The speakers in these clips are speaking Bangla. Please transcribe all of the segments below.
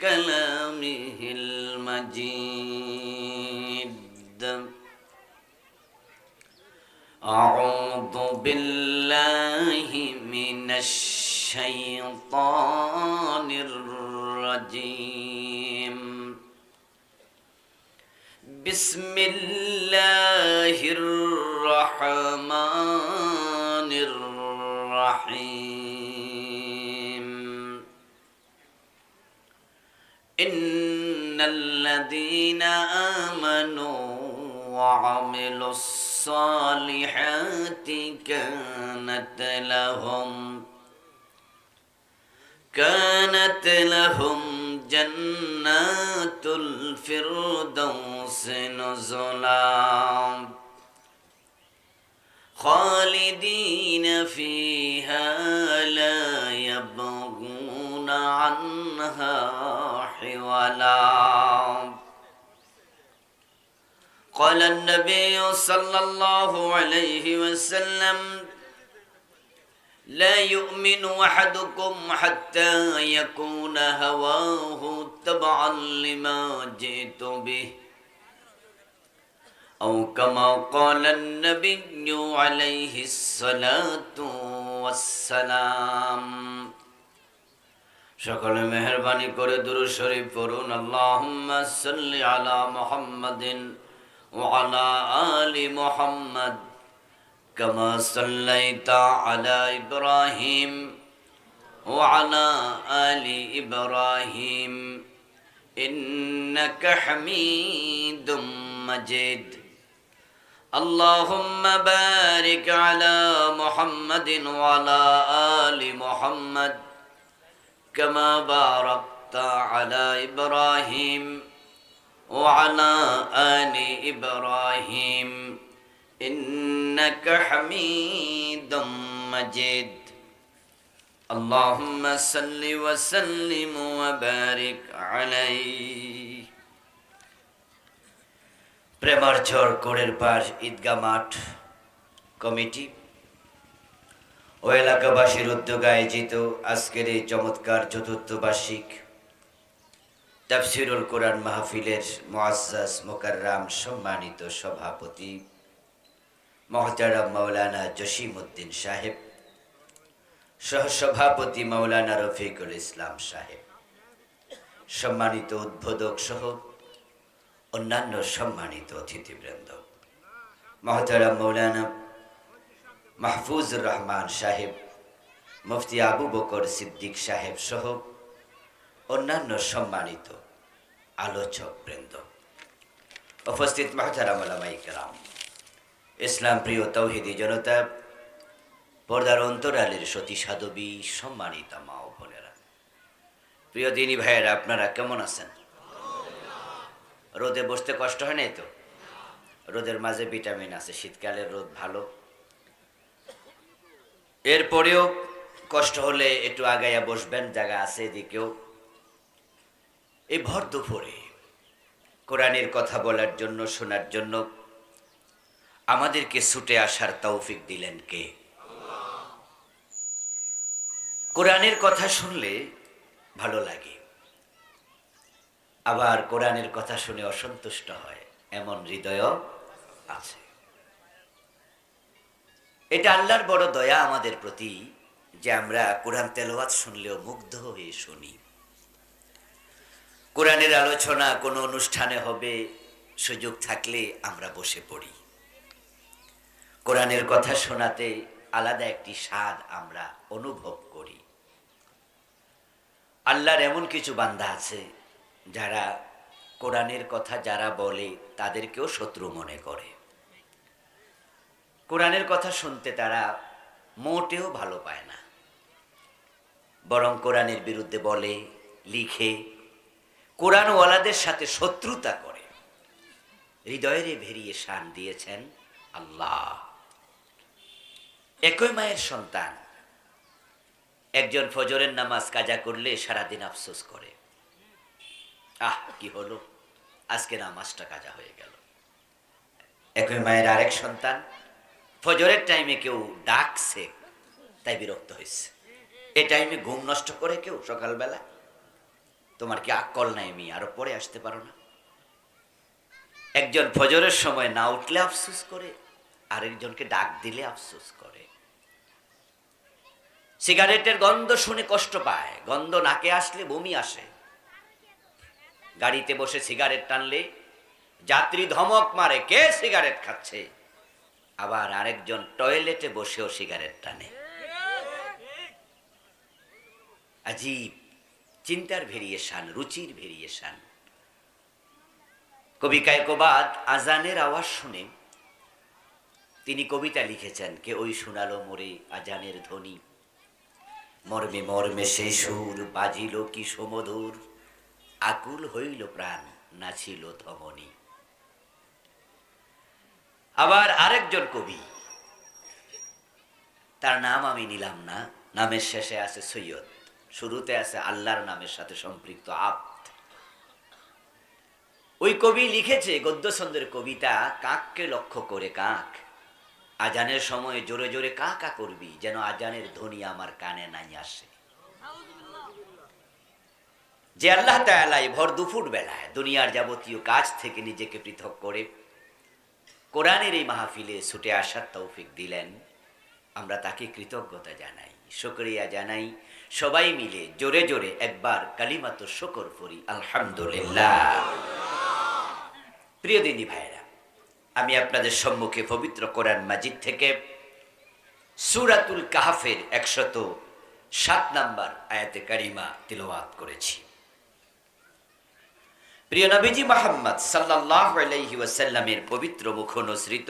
كلامه المجيد. أعوذ بالله من الشيطان الرجيم. بسم الله الرحمن الرحيم. إن الذين آمنوا وعملوا الصالحات كانت لهم كانت لهم جنات الفردوس نزلا خالدين فيها لا يبغون عنها حولا. قال النبي صلى الله عليه وسلم لا يؤمن أحدكم حتى يكون هواه تبعا لما جئت به. أو كما قال النبي عليه الصلاة والسلام. সকলে মেহরবানি করে দুরু শরীফ পড়ুন আল্লাহুম্মা সাল্লি আলা মুহাম্মাদিন وعلى آل محمد كما صليت على إبراهيم وعلى آل إبراهيم إنك حميد مجيد اللهم بارك على محمد وعلى آل محمد كما باركت على إبراهيم وعلى آل إبراهيم إنك حميد مجيد اللهم صل وسلم وبارك عليه প্রেমারঝর কোড়ের পার ঈদগা মাঠ কমিটি ও এলাকাবাসীর উদ্যোগে আয়োজিত আজকের এই চমৎকার চতুর্থ বার্ষিক তাফসিরুল কোরআন মাহফিলের মোয়াজ্জাজ মোকাররাম সম্মানিত সভাপতি মহতারাম মৌলানা জসিম উদ্দিন সাহেব, সহসভাপতি মৌলানা রফিকুল ইসলাম সাহেব, সম্মানিত উদ্বোধক সহ অন্যান্য সম্মানিত অতিথিবৃন্দ, মহতারাম মৌলানা মাহফুজুর রহমান সাহেব, মুফতি আবু বকর সিদ্দিক সাহেব সহ অন্যান্য সম্মানিত আলোচক বৃন্দ উপস্থিত মাহতারাম ইসলাম প্রিয় তৌহিদি জনতা, পর্দার অন্তরালের সতী সাধবী সম্মানিতা মা ও বোনেরা, প্রিয় দিনী ভাইয়েরা, আপনারা কেমন আছেন? রোদে বসতে কষ্ট হয় নাই তো? রোদের মাঝে ভিটামিন আছে, শীতকালের রোদ ভালো। এরপরেও কষ্ট হলে একটু আগাইয়া বসবেন, জায়গা আছে এদিকেও। এই ভর দুপুরে কোরআনের কথা বলার জন্য, শোনার জন্য আমাদেরকে ছুটে আসার তৌফিক দিলেন কে? কোরআনের কথা শুনলে ভালো লাগে। আবার কোরআনের কথা শুনে অসন্তুষ্ট হয়, এমন হৃদয় আছে। এটা আল্লাহর বড় দয়া আমাদের প্রতি, যে আমরা কোরআন তেলাওয়াত শুনলেও মুগ্ধ হয়ে শুনি। কোরআনের আলোচনা কোনো অনুষ্ঠানে হবে, সুযোগ থাকলে আমরা বসে পড়ি। কোরআনের কথা শোনাতে আলাদা একটি স্বাদ আমরা অনুভব করি। আল্লাহর এমন কিছু বান্দা আছে, যারা কোরআনের কথা যারা বলে, তাদেরকেও শত্রু মনে করে। কোরআনের কথা শুনতে তারা মোটেও ভালো পায় না। বরং কোরআনের বিরুদ্ধে বলে, লিখে, কোরআনওয়ালাদের সাথে শত্রুতা করে। হৃদয়ের ভেরিয়ে শান দিয়েছেন আল্লাহ। একই মায়ের সন্তান, একজন ফজরের নামাজ কাজা করলে সারাদিন আফসোস করে। আহ, কি হলো? আজকে নামাজটা কাজা হয়ে গেল। একই মায়ের আরেক সন্তান ফজরের টাইমে কেউ ডাকছে, তাই বিরক্ত হয়েছে এ টাইমে ঘুম নষ্ট করে কেউ সকালবেলা? তোমার কি আকল নাই মি আরও পরে আসতে পারো না? একজন ফজরের সময় না উঠলে আফসুস করে, আরেকজনকে ডাক দিলে আফসুস করে। সিগারেটের গন্ধ শুনে কষ্ট পায়, গন্ধ নাকে আসলে বমি আসে। গাড়িতে বসে সিগারেট টানলে যাত্রী ধমক মারে, কে সিগারেট খাচ্ছে? আবার আরেকজন টয়লেটে বসেও সিগারেট টানে। আজীব, চিন্তার ভেরিয়েশান, রুচির ভেরিয়েশান। কবি কায়কোবাদ আজানের আওয়াজ শুনে তিনি কবিতা লিখেছেন, কে ওই শোনালো মোরে আজানের ধ্বনি। মর্মে মর্মে সে সুর বাজিল কি সমধুর, আকুল হইল প্রাণ নাছিল ধমনী। আবার আরেকজন কবি। তার নাম আমি নিলাম না, নামের শেষে আছে সৈয়দ। শুরুতে আছে আল্লাহর নামের সাথে সম্পৃক্ত আপ্ত ওই কবি লিখেছে, গদ্যছন্দের কবিতা, কাককে লক্ষ্য করে কাক। আজানের সময় জোরে জোরে কা কা করবি, যেন আজানের ধ্বনি আমার কানে নাই আসে। যে আল্লাহ তালাই ভর দুপুর বেলায় দুনিয়ার যাবতীয় কাজ থেকে নিজেকে পৃথক করে কোরআনের এই মাহফিলে ছুটে আসার তৌফিক দিলেন। আমরা তাকে কৃতজ্ঞতা জানাই, শুকরিয়া জানাই। সবাই মিলে জোরে জোরে একবার কালিমাত শকর করি আলহামদুলিল্লাহ। প্রিয় দিনী ভাইরা আমি আপনাদের সম্মুখে পবিত্র কোরআন মাজিদ থেকে সুরাতুল কাহাফের একশত সাত নাম্বার আয়াতে কারিমা তিলওয়াত করেছি। প্রিয় নবীজি মোহাম্মদ সাল্লাহ আলাইহি ওয়াসাল্লামের পবিত্র মুখ অনুসৃত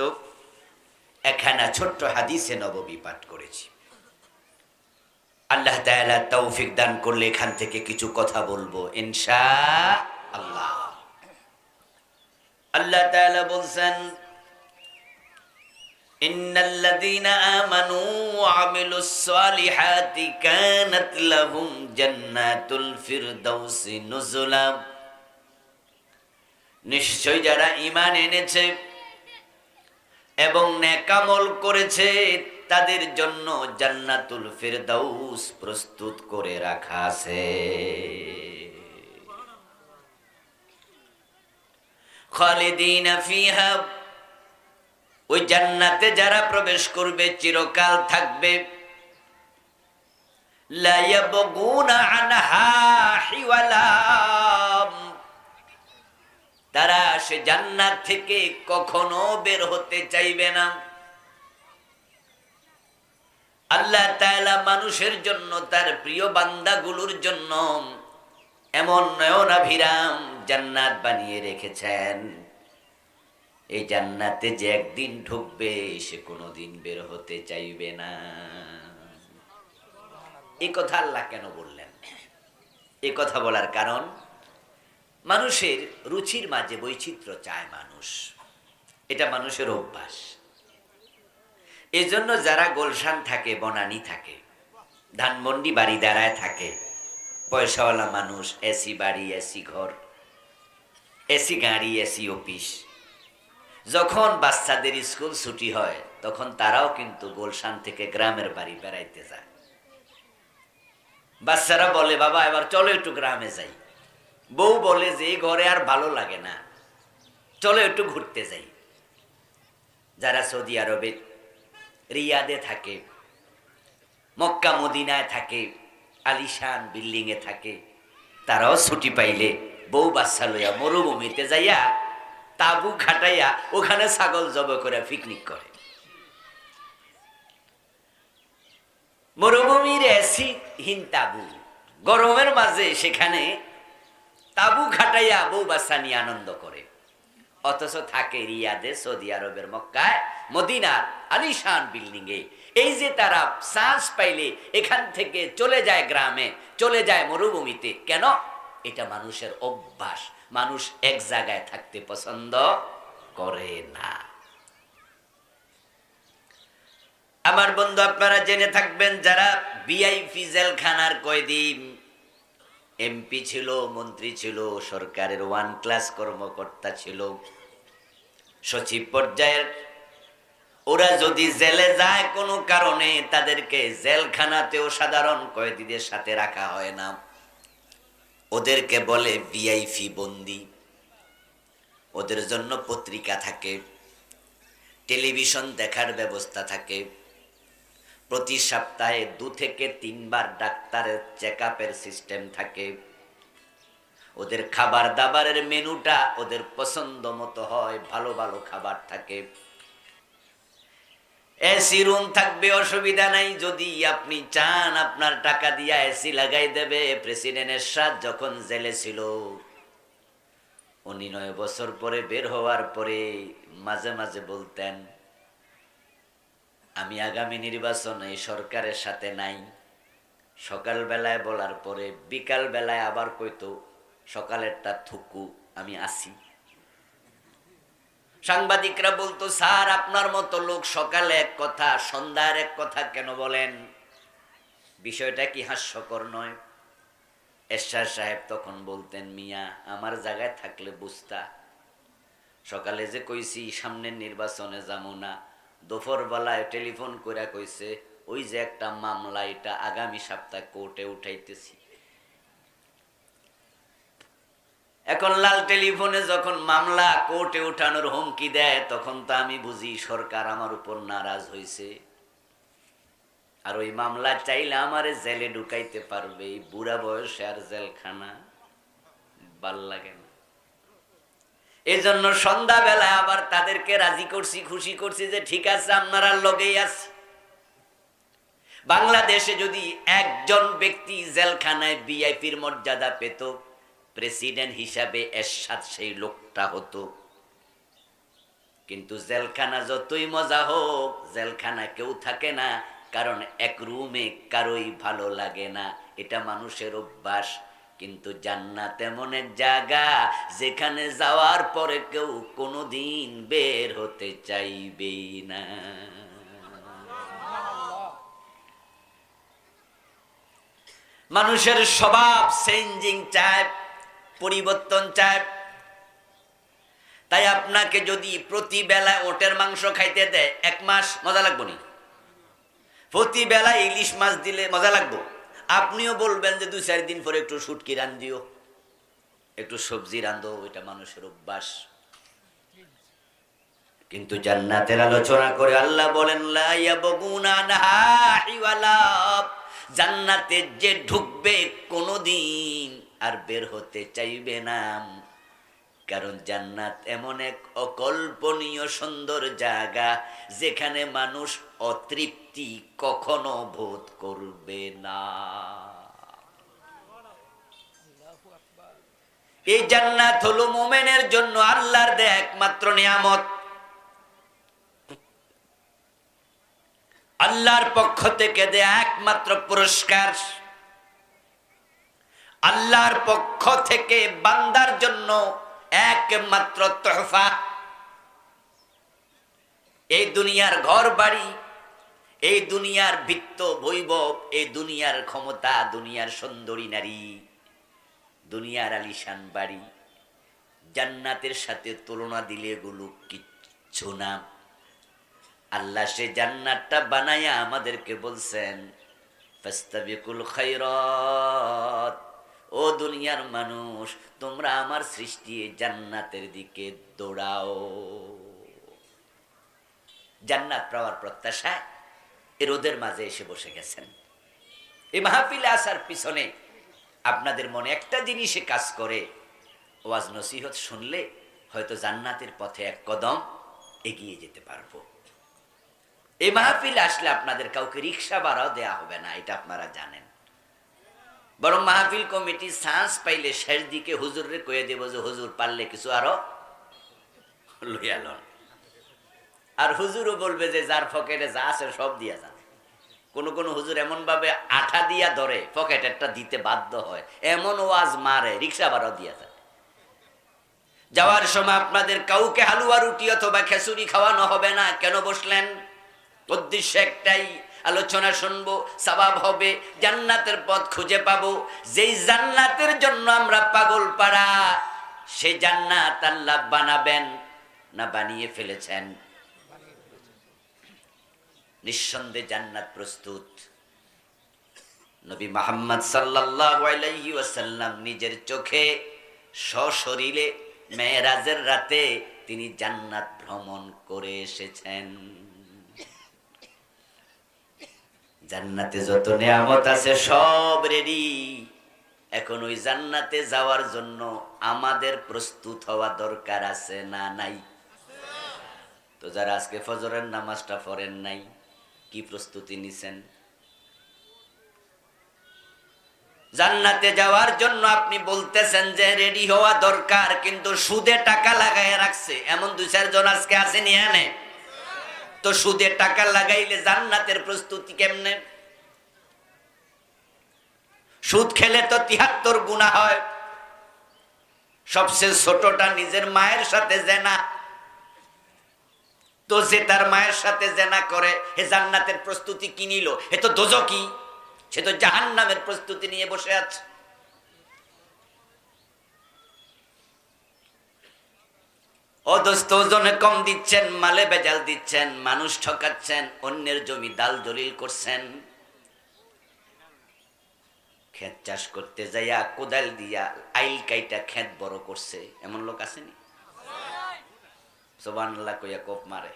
একখানা ছোট্ট হাদিসে নববী পাঠ করেছি আল্লাহ তাআলা তৌফিক দান করলে এখান থেকে কিছু কথা বলবো ইনশা আল্লাহ আল্লাহ তাআলা বলছেন إن الذين آمنوا وعملوا الصالحات كانت لهم جنات الفردوس نزلا নিশ্চয় যারা ইমান এনেছে এবং নেকামল করেছে, তাদের জন্য জান্নাতুল ফেরদাউস প্রস্তুত করে রাখা আছে। ওই জান্নাতে যারা প্রবেশ করবে, চিরকাল থাকবে। লা আনহা হিওয়ালা। তারা সে জান্নাত থেকে কখনো বের হতে চাইবে না। আল্লাহ তাআলা মানুষের জন্য, তার প্রিয় বান্দাগুলোর জন্য এমন নয়ন নয়নাভিরাম জান্নাত বানিয়ে রেখেছেন। এই জান্নাতে যে একদিন ঢুকবে, সে কোনোদিন বের হতে চাইবে না। এই কথা আল্লাহ কেন বললেন? এই কথা বলার কারণ মানুষের রুচির মাঝে বৈচিত্র্য চায় মানুষ। এটা মানুষের অভ্যাস। এজন্য যারা গোলশান থাকে, বনানি থাকে, ধানমন্ডি বাড়ি দাঁড়ায় থাকে, পয়সাওয়ালা মানুষ, এসি বাড়ি, এসি ঘর, এসি গাড়ি, এসি অফিস, যখন বাচ্চাদের স্কুল ছুটি হয়, তখন তারাও কিন্তু গোলশান থেকে গ্রামের বাড়ি বেড়াইতে যায়। বাচ্চারা বলে, বাবা, এবার চলো একটু গ্রামে যাই। বউ বলে যে ঘরে আর ভালো লাগে না। চলো একটু ঘুরতে যাই। যারা সৌদি আরবে, রিয়াদে থাকে, মক্কা মদিনায় থাকে, আলিশান বিল্ডিং এ থাকে, তারাও ছুটি পাইলে বউ বাচ্চা লইয়া মরুভূমিতে যাইয়া তাবু খাটাইয়া ওখানে ছাগল জব করে পিকনিক করে। মরুভূমির এসি হীন তাবু গরমের মাঝে সেখানে তাবু খাটাইয়া বউ বাচ্চা নিয়ে আনন্দ করে। অথচ থাকে রিয়াদে সৌদি আরবের মক্কায়, মদিনার আলিশান বিল্ডিং এ এই যে তারা চান্স পাইলে এখান থেকে চলে যায় গ্রামে, চলে যায় মরুভূমিতে। কেন? এটা মানুষের অভ্যাস। মানুষ এক জায়গায় থাকতে পছন্দ করে না। আমার বন্ধু, আপনারা জেনে থাকবেন, যারা বিআইপি জেলখানার কয়েদি এমপি ছিল, মন্ত্রী ছিল, সরকারের ওয়ান ক্লাস কর্মকর্তা ছিল, সচিব পর্যায়ের। ওরা যদি জেলে যায় কোনো কারণে, তাদেরকে জেলখানাতেও সাধারণ কয়েদিদের সাথে রাখা হয় না। ওদেরকে বলে ভিআইপি বন্দি। ওদের জন্য পত্রিকা থাকে, টেলিভিশন দেখার ব্যবস্থা থাকে। প্রতি সপ্তাহে দু থেকে তিনবার ডাক্তারের চেক সিস্টেম থাকে। ওদের খাবার দাবারের মেনুটা ওদের পছন্দ মতো হয়, ভালো ভালো খাবার থাকে। এসি রুম থাকবে, অসুবিধা নাই। যদি আপনি চান, আপনার টাকা দিয়া এসি লাগাই দেবে। প্রেসিডেন্টের সাথ যখন জেলে ছিল, উনি নয় বছর পরে বের হওয়ার পরে মাঝে মাঝে বলতেন আমি আগামী নির্বাচন সরকারের সাথে নাই। সকালবেলায় বলার পরে বিকাল বেলায় আবার কইতো, সকালেরটা থুকু, আমি আসি সাংবাদিকরা বলতো, স্যার, আপনার মতো লোক সকালে এক কথা, সন্ধ্যার এক কথা কেন বলেন? বিষয়টা কি হাস্যকর নয়? এরশাদ সাহেব তখন বলতেন, মিয়া, আমার জায়গায় থাকলে বুঝতা। সকালে যে কইছি, সামনের নির্বাচনে যাব না। দুপুর বেলায় টেলিফোন করে কইছে, ওই যে একটা মামলা, এটা আগামী সপ্তাহে কোর্টে উঠাইতেছি। এখন লাল টেলিফোনে যখন মামলা কোর্টে উঠানোর হুমকি দেয়, তখন তো আমি বুঝি সরকার আমার উপর নারাজ হয়েছে আর ওই মামলা চাইলে আমারে জেলে ঢুকাইতে পারবে বুড়া বয়সে আর জেলখানা ভালো লাগে না। এই জন্য সন্ধ্যাবেলায় আবার তাদেরকে রাজি করছি, খুশি করছি যে ঠিক আছে, আপনারা লগেই আছি। বাংলাদেশে যদি একজন ব্যক্তি জেলখানায় বিআইপির মর্যাদা পেত, প্রেসিডেন্ট হিসাবে এরশাদ সেই লোকটা হতো। কিন্তু জেলখানা যতই মজা হোক, জেলখানা কেউ থাকে না, কারণ এক রুমে কারোই ভালো লাগে না। এটা মানুষের অভ্যাস। কিন্তু জান্নাত এমন জায়গা যেখানে যাওয়ার পরে কেউ কোনোদিন বের হতে চাইবেই না। মানুষের স্বভাব চেঞ্জিং চায় পরিবর্তন চায় তাই আপনাকে যদি প্রতি বেলায় ওটের মাংস খাইতে দেয়, এক মাস মজা লাগবো নি? প্রতি বেলায় ইলিশ মাছ দিলে মজা লাগবো? আপনিও বলবেন যে দুই চার দিন পরে একটু সুটকি রান দিও। একটু সবজি রান্ধো এটা মানুষের অভ্যাস। কিন্তু জান্নাতের আলোচনা করে আল্লাহ বলেন। জান্নাতে যে ঢুকবে কোনোদিন আর বের হতে চাইবে না। কারণ জান্নাত এমন এক অকল্পনীয় সুন্দর জায়গা যেখানে মানুষ অতৃপ্তি কখনো বোধ করবে না। এই জান্নাত হলো মোমেনের জন্য আল্লাহর দেয় একমাত্র নিয়ামত। আল্লাহর পক্ষ থেকে দেয়া একমাত্র পুরস্কার। আল্লাহর পক্ষ থেকে বান্দার জন্য একমাত্র তোহফা। এই দুনিয়ার ঘর বাড়ি এই দুনিয়ার ভিত্ত বৈভব, এই দুনিয়ার ক্ষমতা, দুনিয়ার সুন্দরী নারী, দুনিয়ার আলিশান বাড়ি। জান্নাতের সাথে তুলনা দিলে এগুলো কিচ্ছু না। আল্লাহ সে জান্নাতটা বানাইয়া আমাদেরকে বলছেন, ফাস্তাবিকুল খায়রাত। ও দুনিয়ার মানুষ, তোমরা আমার সৃষ্টি জান্নাতের দিকে দৌড়াও। জান্নাত পাওয়ার প্রত্যাশায় এ রোদের মাঝে এসে বসে গেছেন। এই মাহফিলে আসার পিছনে আপনাদের মনে একটা জিনিসে কাজ করে, ওয়াজ নসিহত শুনলে হয়তো জান্নাতের পথে এক কদম এগিয়ে যেতে পারব। এই মাহফিলে আসলে আপনাদের কাউকে রিক্সা ভাড়াও দেয়া হবে না, এটা আপনারা জানেন। বরং মাহফিল কমিটি চান্স পাইলে শেষ দিকে হুজুরে কয়ে দেব যে হুজুর পারলে কিছু আরও লইয়া লন। আর হুজুরও বলবে যে যার পকেটে যা আছে সব দিয়া যান। কোন কোন হুজুর এমন ভাবে আঠা দিয়া ধরে পকেটেরটা দিতে বাধ্য হয়। এমন ওয়াজ মারে, রিক্সা ভাড়াও দিয়া যায়। যাওয়ার সময় আপনাদের কাউকে হালুয়া রুটি অথবা খেসুরি খাওয়ানো হবে না, কেন বসলেন? উদ্দেশ্য একটাই আলোচনা শুনব, সবাব হবে, জান্নাতের পথ খুঁজে পাবো। যেই জান্নাতের জন্য আমরা পাগল পাড়া সেই জান্নাত আল্লাহ বানাবেন না বানিয়ে ফেলেছেন? নিঃসন্দেহে জান্নাত প্রস্তুত। নবী মোহাম্মদ আলাইহি নিজের চোখে সশরীরে মেয়েরাজের রাতে তিনি জান্নাত ভ্রমণ করে এসেছেন। জান্নাতে যত নিয়ামত আছে সব রেডি এখন ওই জান্নাতে যাওয়ার জন্য আমাদের প্রস্তুত হওয়া দরকার আছে না নাই? তো যারা আজকে ফজরের নামাজটা পড়েন নাই, কি প্রস্তুতি নিছেন? জান্নাতে যাওয়ার জন্য আপনি বলতেছেন যে রেডি হওয়া দরকার, কিন্তু সুদে টাকা লাগায় রাখছে। এমন দুই চারজন আজকে আসেনি এনে তো সুদে টাকা লাগাইলে জান্নাতের প্রস্তুতি কেমনে? সুদ খেলে তো তিহাত্তর গুণা হয়। সবচেয়ে ছোটটা নিজের মায়ের সাথে জেনা। তো যে তার মায়ের সাথে জেনা করে হে জান্নাতের প্রস্তুতি কি নিল এ তো দোজকি সে তো জাহান নামের প্রস্তুতি নিয়ে বসে আছে। ও দোস্ত, ওজনে কম দিচ্ছেন, মালে বেজাল দিচ্ছেন, মানুষ ঠকাচ্ছেন, অন্যের জমি দাল দলিল করছেন। চাষ করতে যাইয়া কোদাল দিয়া আইল কাইটা বড় করছে। এমন লোক আসেনি সোবান কইয়া কোপ মারে।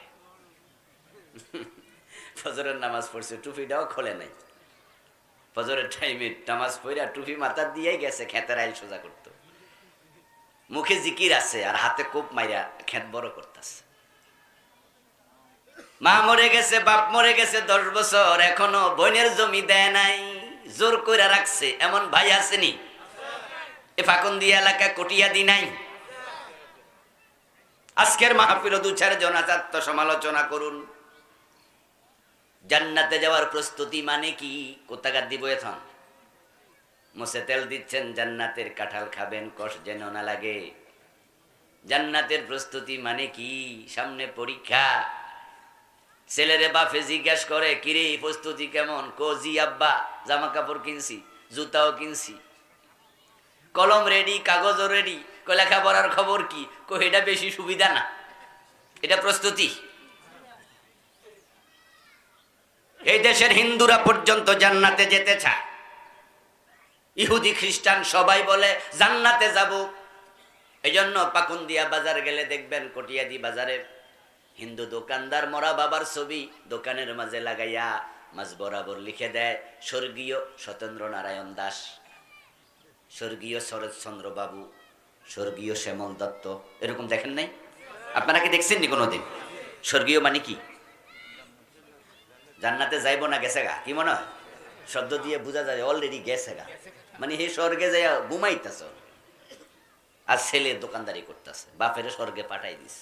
ফজরের নামাজ পড়ছে, টুপিটাও খোলে নাই। ফজরের টাইমে নামাজ পড়া টুপি মাথা দিয়েই গেছে খেতের আইল সোজা করতো। মুখে জিকির আছে আর হাতে কোপ মাইরা খেত বড় করতেছে। মা মরে গেছে, বাপ মরে গেছে দশ বছর, এখনও বোনের জমি দেয় নাই, জোর করে রাখছে, এমন ভাই আসেনি। এ ফাকুন্দি এলাকা কটিয়া দি নাই। আজকের মাহফিল দু চার জন সমালোচনা করুন। জান্নাতে যাওয়ার প্রস্তুতি মানে কি? কোথাকার দিব এখন? মুসে তেল দিচ্ছেন, জান্নাতের কাঁঠাল খাবেন, কষ যেন না লাগে। জান্নাতের প্রস্তুতি মানে কি? সামনে পরীক্ষা। ছেলেরে বাপে জিজ্ঞাস করে, কিরে প্রস্তুতি কেমন? কোজি, আব্বা জামা কাপড় কিনছি, জুতাও কিনছি। কলম রেডি কাগজও রেডি লেখাপড়ার খবর কি? কো এটা বেশি সুবিধা না। এটা প্রস্তুতি। এই দেশের হিন্দুরা পর্যন্ত জান্নাতে যেতে চায়। ইহুদি খ্রিস্টান সবাই বলে, জান্নাতে যাব। এই জন্য পাকুন্দিয়া বাজার গেলে দেখবেন কটিয়াদি বাজারে হিন্দু দোকানদার মরা বাবার ছবি দোকানের মাঝে লাগাইয়া মাঝ বরাবর লিখে দেয়, স্বর্গীয় সতেন্দ্র নারায়ণ দাস, স্বর্গীয় শরৎচন্দ্র বাবু, স্বর্গীয় শ্যামল দত্ত। এরকম দেখেন নাই? আপনারা কি দেখছেন নি কোনোদিন? স্বর্গীয় মানে কি? জান্নাতে যাইব না গেছে গা? কি মনে হয়? শব্দ দিয়ে বোঝা যায়, অলরেডি গেছে গা। মানে হে স্বর্গে যাই ঘুমাইতেছ। আর ছেলে দোকানদারি করতেছে, বাপের স্বর্গে পাঠাই দিস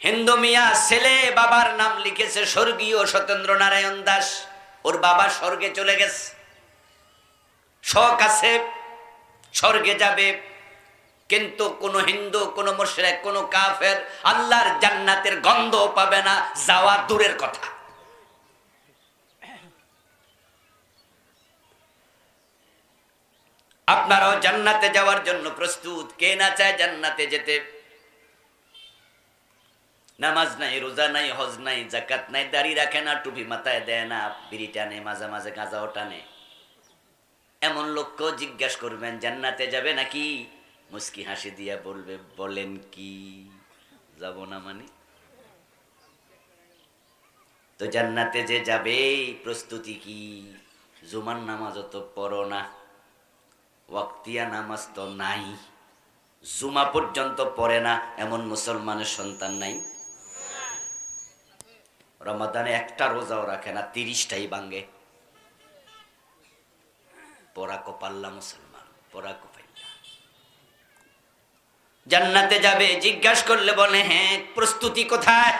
হিন্দু মিয়া ছেলে বাবার নাম লিখেছে স্বর্গীয় সত্যেন্দ্র নারায়ণ দাস। ওর বাবা স্বর্গে চলে গেছে। শখ আছে, স্বর্গে যাবে। কিন্তু কোন হিন্দু, কোন মুশরিক, কোন কাফের আল্লাহর জান্নাতের গন্ধ পাবে না, যাওয়া দূরের কথা। আপনারাও জান্নাতে যাওয়ার জন্য প্রস্তুত। কে না চায় জান্নাতে যেতে? নামাজ নাই, রোজা নাই, হজ নাই জাকাত নাই, দাড়ি রাখে না, টুপি মাথায় দেয় না, বিড়ি টানে, মাঝে মাঝে গাঁজাও টানে। এমন লোককেও জিজ্ঞাসা করবেন, জান্নাতে যাবে নাকি? মুস্কি হাসি দিয়া বলবে, বলেন কি? যাব না মানে? তো জান্নাতে যে যাবে, প্রস্তুতি কি? জুমার নামাজ তো পড়ো না। ওয়াক্তিয়া নামাজ তো নাই। জুমা পর্যন্ত পড়ে না, এমন মুসলমানের সন্তান নাই। রমাদানে একটা রোজাও রাখে না, তিরিশটাই ভাঙ্গে পরাকো পাল্লা মুসলমান পরাকো পাইল্লা জান্নাতে যাবে, জিজ্ঞাসা করলে বলে হ্যাঁ প্রস্তুতি কোথায়?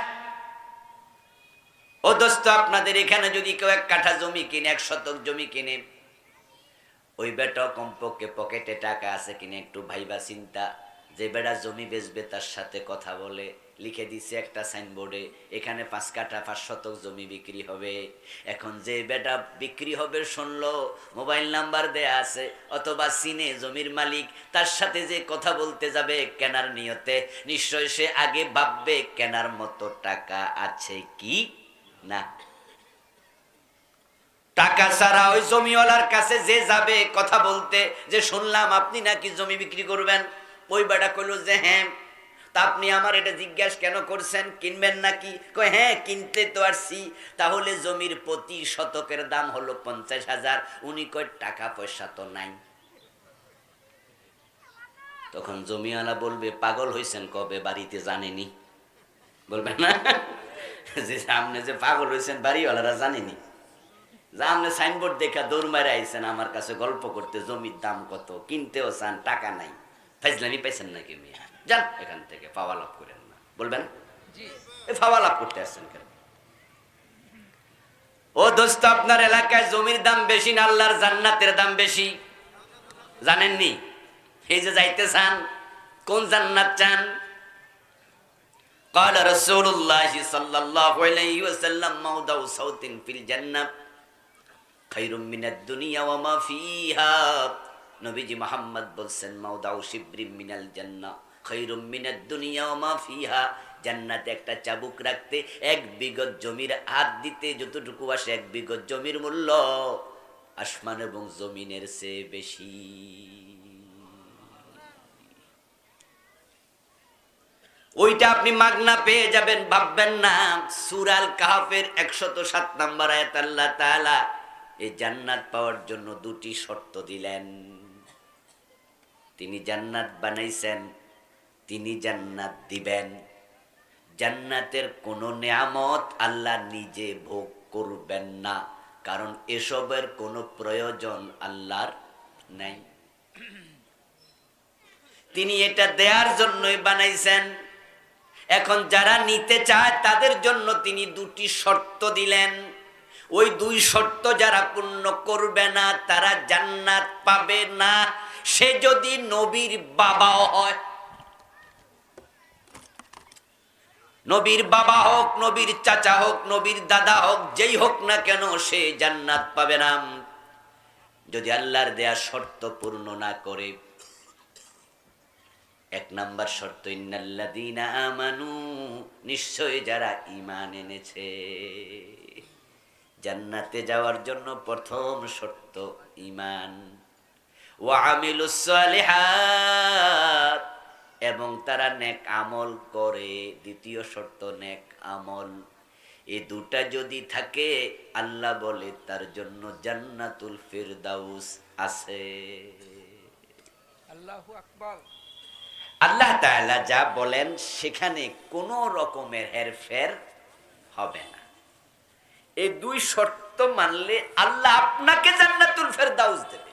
ও দোস্ত, আপনাদের এখানে যদি কেউ এক কাঠা জমি কিনে, এক শতক জমি কিনে ওই বেটা কমপক্ষে পকেটে টাকা আছে কিনে একটু ভাইবা চিন্তা। যে বেড়া জমি বেচবে তার সাথে কথা বলে, লিখে দিছে একটা সাইনবোর্ডে, এখানে পাঁচ কাঠা পাঁচ শতক জমি বিক্রি হবে। এখন যে বেটা বিক্রি হবে শুনলো, মোবাইল নাম্বার দেয়া আছে, অথবা সিনে জমির মালিক, তার সাথে যে কথা বলতে যাবে কেনার নিয়তে, নিশ্চয় সে আগে ভাববে কেনার মতো টাকা আছে কি? না। টাকা ছাড়া ওই জমিওয়ালার কাছে যে যাবে কথা বলতে, যে শুনলাম আপনি নাকি জমি বিক্রি করবেন, ওই বেটা কইল যে হ্যাঁ। তা আপনি আমার এটা জিজ্ঞাসা কেন করছেন? কিনবেন নাকি? কয় হ্যাঁ কিনতে তো আসছি। তাহলে জমির প্রতি শতকের দাম হলো পঞ্চাশ হাজার। উনি কয়, টাকা পয়সা তো নাই। তখন জমিওয়ালা বলবে, পাগল হয়েছেন কবে? বাড়িতে জানেনি। বলবেন না? যে সামনে যে পাগল হয়েছেন বাড়িওয়ালারা জানেনি। যে আপনি সাইনবোর্ড দেখা দৌড় মারে আইছেন আমার কাছে গল্প করতে জমির দাম কত কিনতেও চান টাকা নাই ফাইজলামি পাইছেন নাকি মিয়া যান এখান থেকে পাওয়া লাভ করেন না বলবেন এ পাওয়া লাভ করতে আসছেন কেন ও দোস্ত আপনার এলাকায় জমির দাম বেশি না আল্লাহর জান্নাতের দাম বেশি জানেননি এই যে যাইতে চান কোন জান্নাত চান قال رسول الله صلى الله عليه وسلم موضع صوت في জান্নাতে একটা চাবুক রাখতে এক বিগত জমির হাত দিতে যতটুকু আসে এক বিগত জমির মূল্য আসমান এবং জমিনের চেয়ে বেশি। ওইটা আপনি মাগনা পেয়ে যাবেন, ভাববেন না। সুরাল কাহাফের একশত সাত নাম্বার আয়াত আল্লাহ এই জান্নাত পাওয়ার জন্য দুটি শর্ত দিলেন। তিনি জান্নাত বানাইছেন, তিনি জান্নাত দিবেন। জান্নাতের কোন নিয়ামত আল্লাহ নিজে ভোগ করবেন না, কারণ এসবের কোনো প্রয়োজন আল্লাহর নাই। তিনি এটা দেওয়ার জন্যই বানাইছেন। এখন যারা নিতে চায়, তাদের জন্য তিনি দুটি শর্ত দিলেন। ওই দুই শর্ত যারা পূর্ণ করবে না, তারা জান্নাত পাবে না। সে যদি নবীর বাবাও হয়, নবীর বাবা হোক, নবীর চাচা হোক, নবীর দাদা হোক, যেই হোক না কেন সে জান্নাত পাবে না। যদি আল্লাহর দেয়া শর্ত পূর্ণ না করে, এক নাম্বার শর্ত, ইন্নাল্লাযীনা আমানু নিশ্চয় যারা ঈমান এনেছে। জান্নাতে যাওয়ার জন্য প্রথম শর্ত ইমান এবং তারা নেক আমল করে। দ্বিতীয় শর্ত নেক আমল। এই দুটা যদি থাকে আল্লাহ বলে তার জন্য জান্নাতুল ফিরদাউস আছে। আল্লাহু আল্লাহ তাআলা যা বলেন সেখানে কোনো রকমের হেরফের হবে না। এই দুই শর্ত মানলে আল্লাহ আপনাকে জান্নাতুল ফেরদাউস দেবে।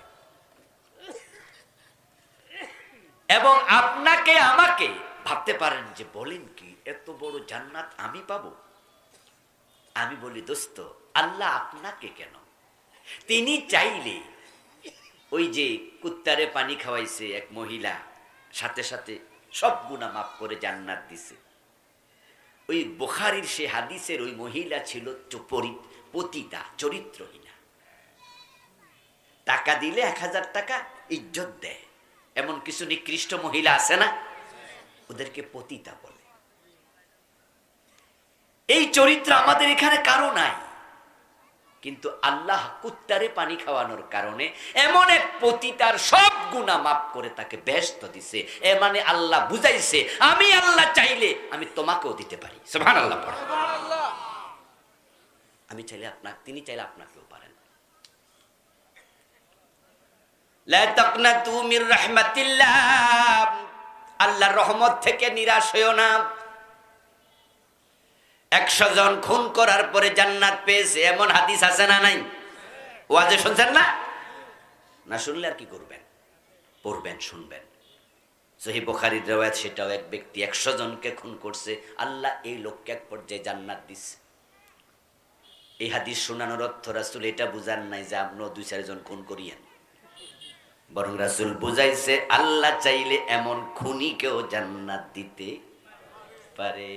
এবং আপনাকে, আমাকে, ভাবতে পারেন যে বলেন কি, এত বড় জান্নাত আমি পাব? আমি বলি, দোস্ত, আল্লাহ আপনাকে কেন? তিনি চাইলে ওই যে কুত্তারে পানি খাওয়াইছে এক মহিলা, সাথে সাথে সব গুণা মাফ করে জান্নাত দিছে। ওই বোখারির সে হাদিসের ওই মহিলা ছিল পতিতা, চরিত্রহীনা। টাকা দিলে এক হাজার টাকা ইজ্জত দেয়। এমন কিছু নিকৃষ্ট মহিলা আছে না? ওদেরকে পতিতা বলে। এই চরিত্র আমাদের এখানে কারও নাই। কিন্তু আল্লাহ কুত্তারে পানি খাওয়ানোর কারণে এমন এক পতিতার সব গুণা মাফ করে তাকে ব্যস্ত দিছে। এ মানে আল্লাহ বুঝাইছে আমি আল্লাহ চাইলে আমি তোমাকেও দিতে পারি। সুবহান আল্লাহ আমি চাইলে আপনার তিনি চাইলে আপনাকেও পারেন। আল্লাহর রহমত থেকে নিরাশ হইও না। একশো জন খুন করার পরে জান্নাত পেয়েছে, এমন হাদিস আছে না নাই? ওয়াজে শুনছেন না? না শুনলে আর কি করবেন? পড়বেন, শুনবেন। সহি বোখারির রেওয়ায়ত সেটাও এক ব্যক্তি একশো জনকে খুন করছে, আল্লাহ এই লোককে এক পর্যায়ে জান্নাত দিচ্ছে এই হাদিস শোনানোর অর্থ রাসুল এটা বুঝান নাই যে আপনিও দুই চারজন খুন করিয়েন। বরং রাসুল বুঝাইছে, আল্লাহ চাইলে এমন খুনিকেও জান্নাত দিতে পারে।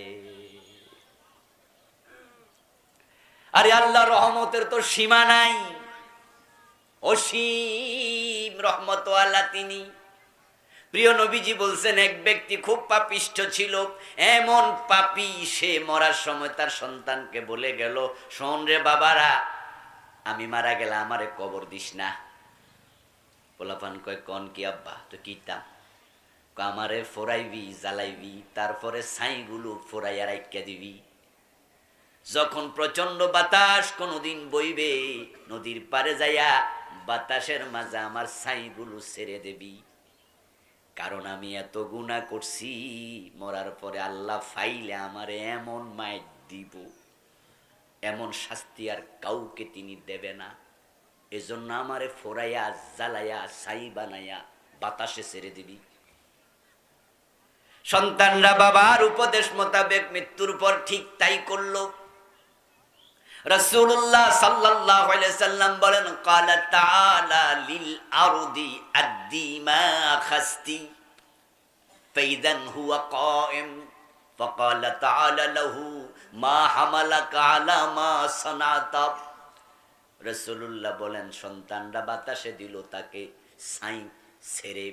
আরে আল্লাহ রহমতের তো সীমা নাই। অসীম রহমত আল্লাহ তিনি। প্রিয় নবীজি বলছেন, এক ব্যক্তি খুব পাপিষ্ঠ ছিল, এমন পাপি সে মরার সময় তার সন্তানকে বলে গেল, শোন রে বাবারা, আমি মারা গেলে আমারে কবর দিস না। পোলাপান কয়, কন কি আব্বা, তো কিতাম আমারে ফোরাইবি, জ্বালাইবি, তারপরে ছাইগুলো ফোরাইয়া রাইকা দিবি। যখন প্রচণ্ড বাতাস কোনোদিন বইবে, নদীর পারে যাইয়া বাতাসের মাঝে আমার ছাইগুলো ছেড়ে দেবি। কারণ আমি এত গুণা করছি, মরার পরে আল্লাহ ফাইলে আমারে এমন মায়ের দিব, এমন শাস্তি আর কাউকে তিনি দেবে না। এজন্য আমারে ফোরাইয়া, জ্বালাইয়া, ছাই বানাইয়া বাতাসে ছেড়ে দিবি। সন্তানরা বাবার উপদেশ মোতাবেক মৃত্যুর পর ঠিক তাই করল। রাসূলুল্লাহ সাল্লাল্লাহু আলাইহি সাল্লাম বলেন ক্বালা তাআলা লিল আরদি আদ্দি মা খাস্তি ফাইদান হুয়া কায়েম فقال تعالى له ما حملك على ما صنعت রাসূলুল্লাহ বলেন সন্তানরা বাতাসে দিল তাকে সাই ছেড়ে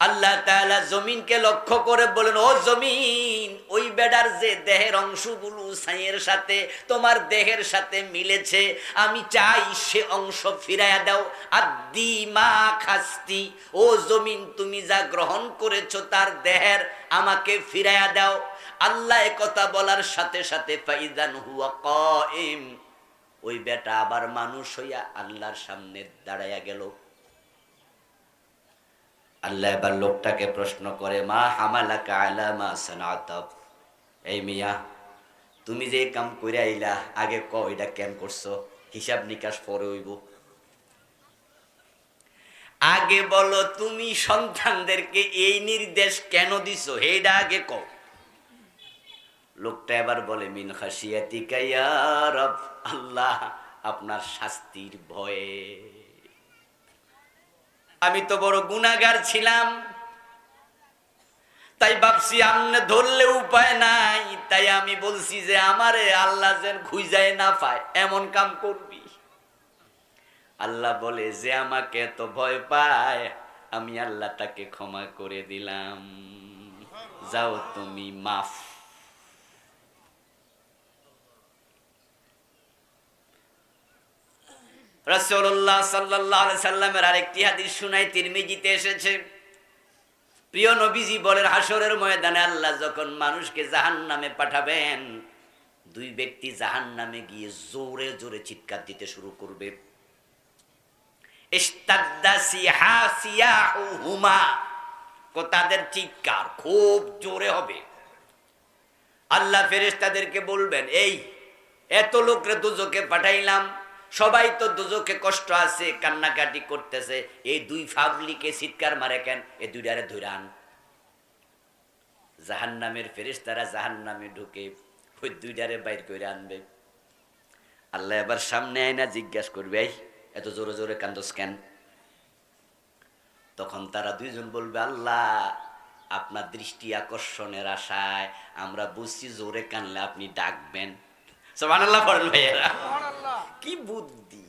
আল্লাহ তাআলা জমিনকে লক্ষ্য করে বলেন, ও জমিন, ওই বেডার যে দেহের অংশগুলো ছাইয়ের সাথে, তোমার দেহের সাথে মিলেছে, আমি চাই সে অংশ ফিরাইয়া দাও। আদি মা খাস্তি, ও জমিন, তুমি যা গ্রহণ করেছ তার দেহের আমাকে ফিরাইয়া দাও। আল্লাহ কথা বলার সাথে সাথে ফাইদান হুয়া কায়েম। ওই বেটা আবার মানুষ হইয়া আল্লাহর সামনে দাঁড়াইয়া গেল। আল্লাহ এবার লোকটাকে প্রশ্ন করে, মা হামালাকা আলা মা এই মিয়া, তুমি যে কাম করে আইলা, আগে ক এটা কেন করছ? হিসাব নিকাশ পরে হইব। আগে বলো, তুমি সন্তানদেরকে এই নির্দেশ কেন দিছো? এইটা আগে ক। লোকটা এবার বলে, মিন খাসিয়াতিকা ইয়া রব, আল্লাহ আপনার শাস্তির ভয়ে। আমি তো বড় গুনাগার ছিলাম। তাই ভাবছি আমনে ধরলে উপায় নাই। তাই আমি বলছি যে আমারে আল্লাহ যেন খুঁজায় না পায়, এমন কাম করবি। আল্লাহ বলে যে আমাকে এত ভয় পায়, আমি আল্লাহ তাকে ক্ষমা করে দিলাম। যাও তুমি মাফ রসল্লাহ সাল্লাহ সাল্লামের আরেকটি হাদিস শুনাই তিরমিজিতে এসেছে। প্রিয় নবীজি বলেন হাসরের ময়দানে আল্লাহ যখন মানুষকে জাহান নামে পাঠাবেন, দুই ব্যক্তি জাহান নামে গিয়ে জোরে জোরে চিৎকার দিতে শুরু করবে। তাদের চিৎকার খুব জোরে হবে। আল্লাহ ফেরেস তাদেরকে বলবেন, এই, এত লোকরে দুজকে পাঠাইলাম সবাই তো দুজকে কষ্ট আছে, কান্নাকাটি করতেছে। এই দুই ফাবলিকে চিৎকার মারে কেন? এই দুইটারে ধৈরান জাহান নামের ফেরেশতারা জাহান নামে ঢুকে ওই দুইটারে বাইর করে আনবে। আল্লাহ এবার সামনে আয়না জিজ্ঞাসা করবে এত জোরে জোরে কান্দস কেন? তখন তারা দুইজন বলবে, আল্লাহ, আপনার দৃষ্টি আকর্ষণের আশায় আমরা বুঝছি জোরে কানলে আপনি ডাকবেন। সোমান আল্লাহ পড়েন ভাইয়েরা। কি বুদ্ধি?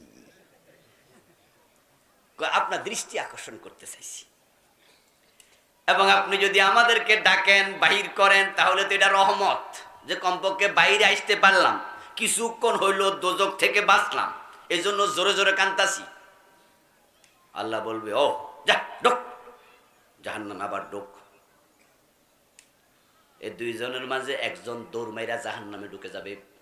আপনার দৃষ্টি আকর্ষণ করতে চাইছি। এবং আপনি যদি আমাদেরকে ডাকেন, বাহির করেন, তাহলে তো এটা রহমত। যে কমপক্ষে বাইরে আসতে পারলাম, কিছুক্ষণ হইল দোজক থেকে বাঁচলাম এই জন্য জোরে জোরে কান্তাছি আল্লাহ বলবে, ও, যা ডোক জাহান্নাম আবার ডোক এই দুইজনের মাঝে একজন দৌড় মাইরা জাহান্নামে ঢুকে যাবে।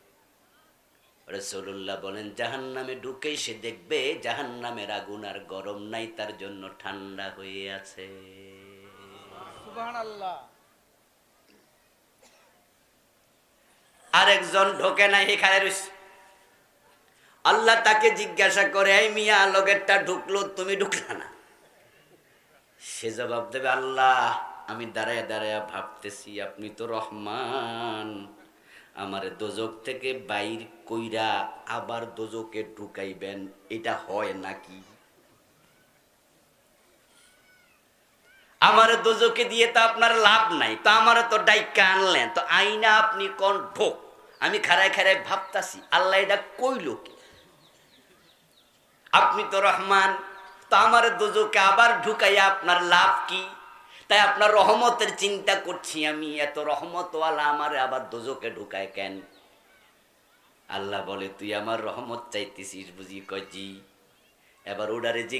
রসুল্লাহ বলেন জাহান নামে ঢুকেই সে দেখবে জাহান নামের আগুন আর গরম নাই তার জন্য ঠান্ডা হয়ে আছে। সুবহানাল্লাহ। আরেকজন ঢোকে নাই এখানে। আল্লাহ তাকে জিজ্ঞাসা করে এই মিয়া লগেরটা ঢুকলো তুমি ঢুকলা না? সে জবাব দেবে আল্লাহ আমি দাঁড়ায় দাঁড়ায় ভাবতেছি আপনি তো রহমান। আমার দোজক থেকে বাইর কইরা আবার দোজকে ঢুকাইবেন, এটা হয় নাকি? আমার দোজকে দিয়ে তো আপনার লাভ নাই, তো আমার তো ডাইকা আনলেন, তো আইনা আপনি কোন ঢোক? আমি খারায় খারায় ভাবতাছি, আল্লাহ এটা কইল কি? আপনি তো রহমান, তো আমার দোজকে আবার ঢুকাইয়া আপনার লাভ কি? তাই আপনার রহমতের চিন্তা করছি আমি, এত রহমতওয়ালা আমার আবার দোজোকে ঢুকায় কেন? আল্লাহ বলে, তুই আমার রহমত চাইতেছিস বুঝি কজি এবার ওডারে যে